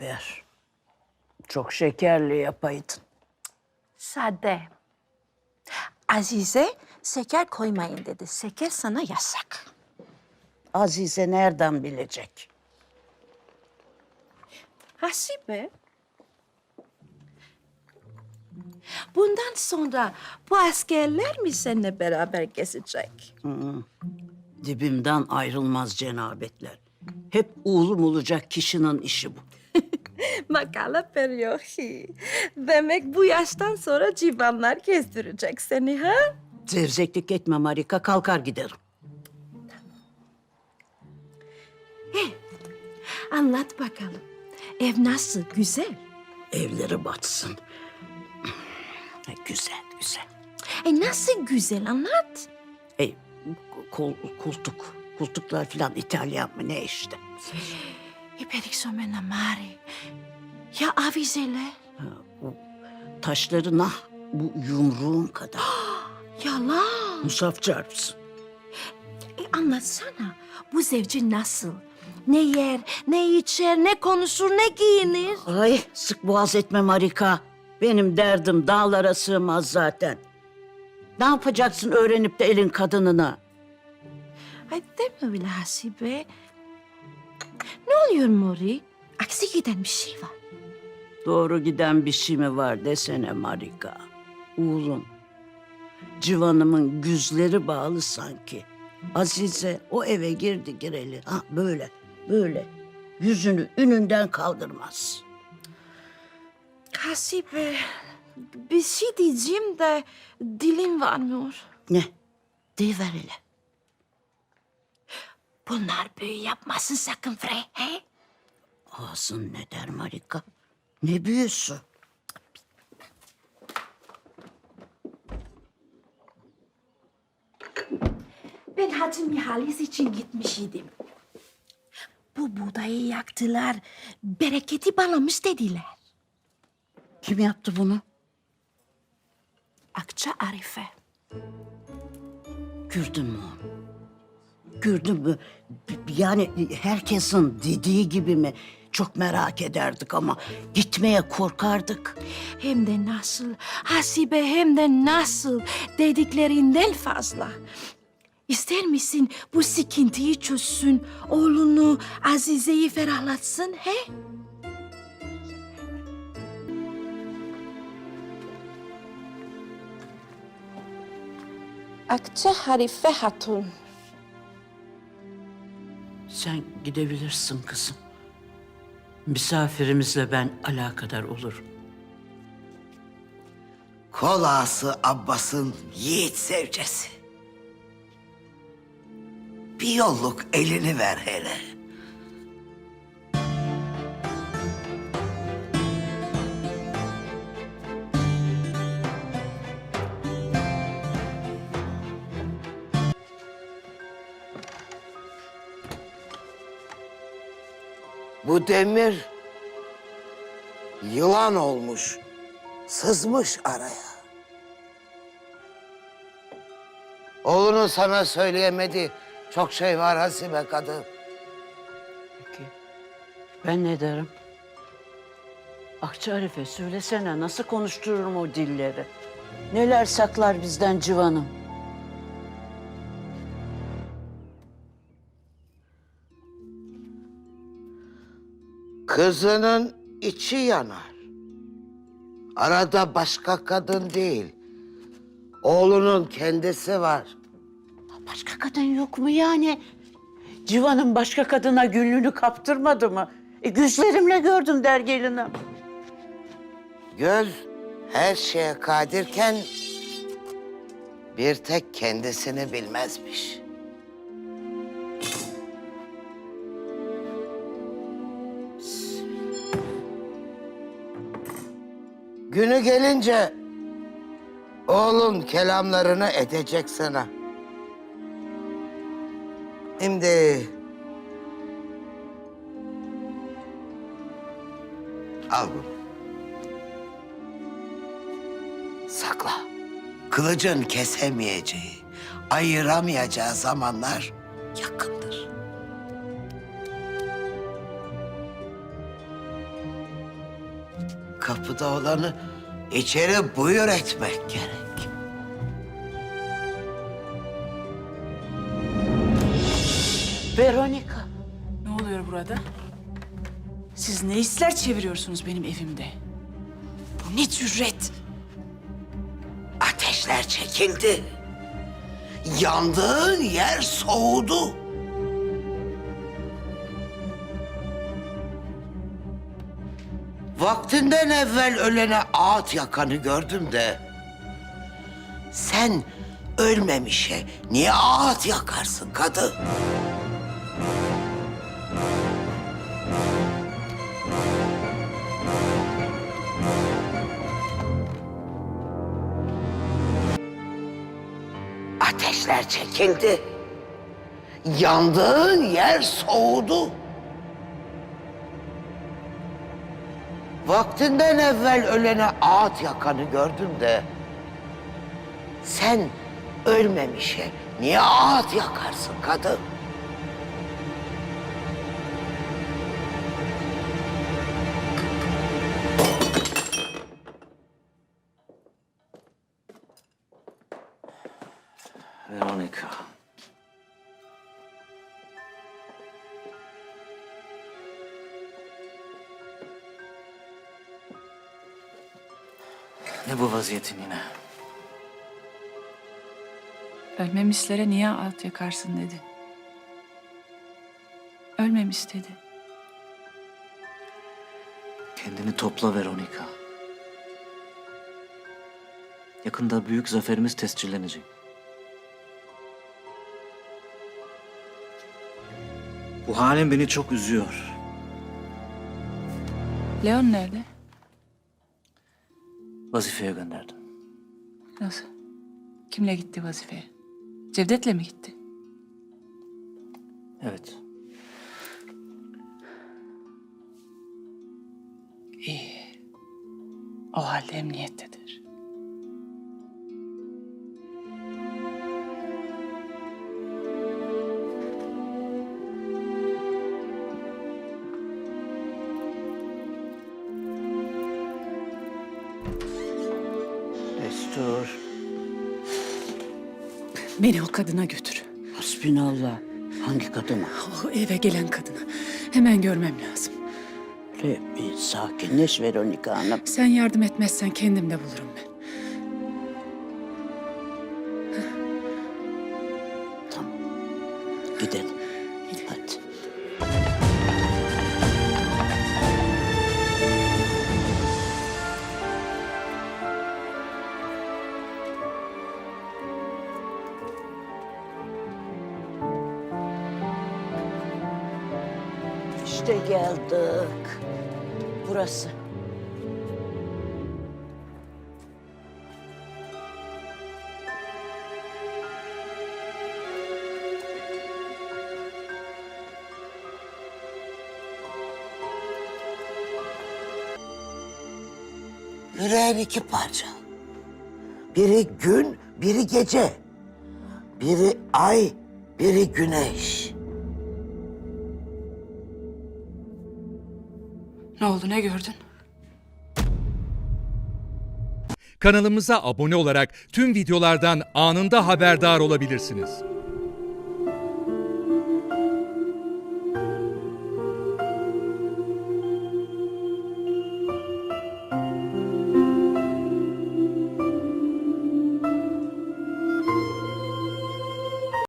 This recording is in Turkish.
Ver. Çok şekerli yapaydın. Sade. Azize şeker koymayın dedi. Şeker sana yasak. Azize nereden bilecek? Hasibe. Bundan sonra bu askerler mi seninle beraber gezecek? Dibimden ayrılmaz cenabetler. Hep oğlum olacak kişinin işi bu. Makala periyohi. Demek bu yaştan sonra civanlar gezdirecek seni ha? Zevzeklik etme Marika, kalkar giderim. Anlat bakalım. Ev nasıl? Güzel. Evleri batsın. güzel, güzel. E nasıl güzel anlat. E, kol, koltuk, koltuklar falan İtalyan mı ne işte. İperik somena mari. Ya avizeler? Taşları nah bu yumruğum kadar. Yalan. Musaf çarpsın. E anlatsana. Bu zevci nasıl? Ne yer, ne içer, ne konuşur, ne giyinir? Ay sık boğaz etme Marika. Benim derdim dağlara sığmaz zaten. Ne yapacaksın öğrenip de elin kadınına? Ay deme öyle Hasibe. Oluyor Mori? Aksi giden bir şey var. Doğru giden bir şey mi var desene Marika. Oğlum, civanımın güzleri bağlı sanki. Azize o eve girdi gireli. Ha böyle, böyle. Yüzünü ününden kaldırmaz. Hasibe, bir şey diyeceğim de dilim varmıyor. Ne? Deyiver hele. Bunlar büyü yapmasın sakın Frey, he? Ağzın ne der Marika? Ne büyüsü? Ben Hacı Mihalis için gitmiş idim. Bu buğdayı yaktılar, bereketi balamış dediler. Kim yaptı bunu? Akça Arife. Gördün mü onu? Gördün mü? Yani herkesin dediği gibi mi? Çok merak ederdik ama gitmeye korkardık. Hem de nasıl, Hasibe hem de nasıl dediklerinden fazla. İster misin bu sıkıntıyı çözsün, oğlunu Azize'yi ferahlatsın he? Akça Harife Hatun. Sen gidebilirsin kızım. Misafirimizle ben alakadar olurum. Kol ağası Abbas'ın yiğit sevcesi. Bir yolluk elini ver hele. Bu demir yılan olmuş, sızmış araya. Oğlunun sana söyleyemedi çok şey var Hasibe kadın. Peki. Ben ne derim? Akça Arife söylesene nasıl konuştururum o dilleri? Neler saklar bizden civanım? Kızının içi yanar. Arada başka kadın değil. Oğlunun kendisi var. Başka kadın yok mu yani? Civan'ın başka kadına gönlünü kaptırmadı mı? E, gözlerimle gördüm der gelinim. Göz her şeye kadirken bir tek kendisini bilmezmiş. Günü gelince oğlun kelamlarını edecek sana. Şimdi al bunu. Sakla. Kılıcın kesemeyeceği, ayıramayacağı zamanlar yakındır. Kapıda olanı içeri buyur etmek gerek. Veronica. Ne oluyor burada? Siz ne işler çeviriyorsunuz benim evimde? Bu ne cüret? Ateşler çekildi. Yandığın yer soğudu. Vaktinden evvel ölene ağıt yakanı gördüm de... ...sen ölmemişe niye ağıt yakarsın kadın? Ateşler çekildi. Yandığın yer soğudu. Vaktinden evvel ölene ağıt yakanı gördüm de... ...sen ölmemişe niye ağıt yakarsın kadın? Veronica. Ne bu vaziyetin yine? Ölmemişlere niye alt yakarsın dedi. Ölmemiş dedi. Kendini topla Veronica. Yakında büyük zaferimiz tescillenecek. Bu halin beni çok üzüyor. Leon nerede? Vazifeye gönderdim. Nasıl? Kimle gitti vazifeye? Cevdet'le mi gitti? Evet. İyi. O halde emniyettedir. Beni o kadına götür. Hasbinallah. Hangi kadına? O eve gelen kadına. Hemen görmem lazım. Sakinleş Veronica Hanım. Sen yardım etmezsen kendim de bulurum ben. İşte geldik. Burası. Yüreğin iki parça. Biri gün, biri gece. Biri ay, biri güneş. Ne oldu ne gördün? Kanalımıza abone olarak tüm videolardan anında haberdar olabilirsiniz.